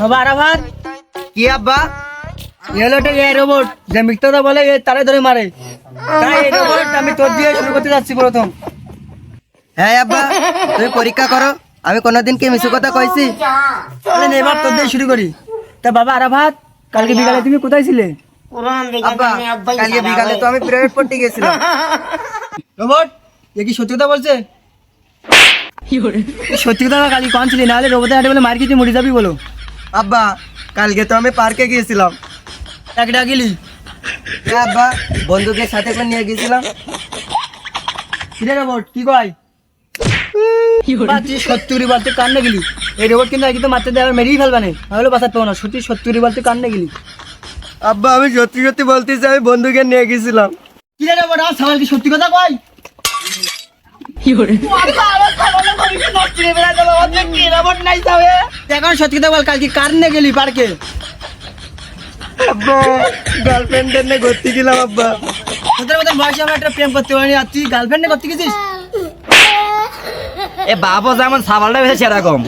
বাবা আরাফাত কি আব্বা? হলো এ রোবট যে মিথ্যা কথা বলে এ তারে ধরে মারে। তাই এই রোবট আমি তোর দিয়ে শুরু করতে যাচ্ছি প্রথম। হ্যাঁ আব্বা তুমি পরীক্ষা করো। আমি কোনোদিন কি মিছু কথা কইছি? তাহলে এবার তোর দিয়ে শুরু করি। তা বাবা আরাফাত কালকে বিকালে তুমি কোথায় ছিলে? আব্বা কালকে বিকালে তো আমি প্রাইভেট পড়তে গেছিলাম রোবট এ কি সত্যি কথা বলছে? সত্যি কথা কালকে কন ছিলি? নাহলে রোবটের হাটে বলে মার কিছু মরে যাবি বলো। আব্বা কালকে তো আমি পার্কে গিয়েছিলাম। এক ডাকিলি। হ্যাঁ আব্বা বন্ধুদের সাথে করে নিয়ে গেছিলাম কিরে রোবট কি কয়? বা তুই সত্যি বলতে কান্নে গেলি। এই রোবট কিন্তু একদম মারতে দেওয়া মেরেই ফেলবা না। তাহলে বাঁচাতে পারব না। সত্যি সত্যি বলতে কান্নে গেলি। আব্বা আমি সত্যি সত্যি বলতেছি আমি বন্ধুকে নিয়ে গেছিলাম কিরে রোবট আমার সামাল কি সত্যি কথা কয়? এখন সত্যি কথা বল কালকে কার নিয়ে গেলি পার্কে? আব্বা গার্লফ্রেন্ডের নিয়ে ঘুরতে গেলাম আব্বা। তোদের মতন বয়সে আমরা একটা প্রেম করতে পারিনি আর তুই গার্লফ্রেন্ডে করতে গেছিস? এ বাবু যেমন সাবালটা বেশি সেরকম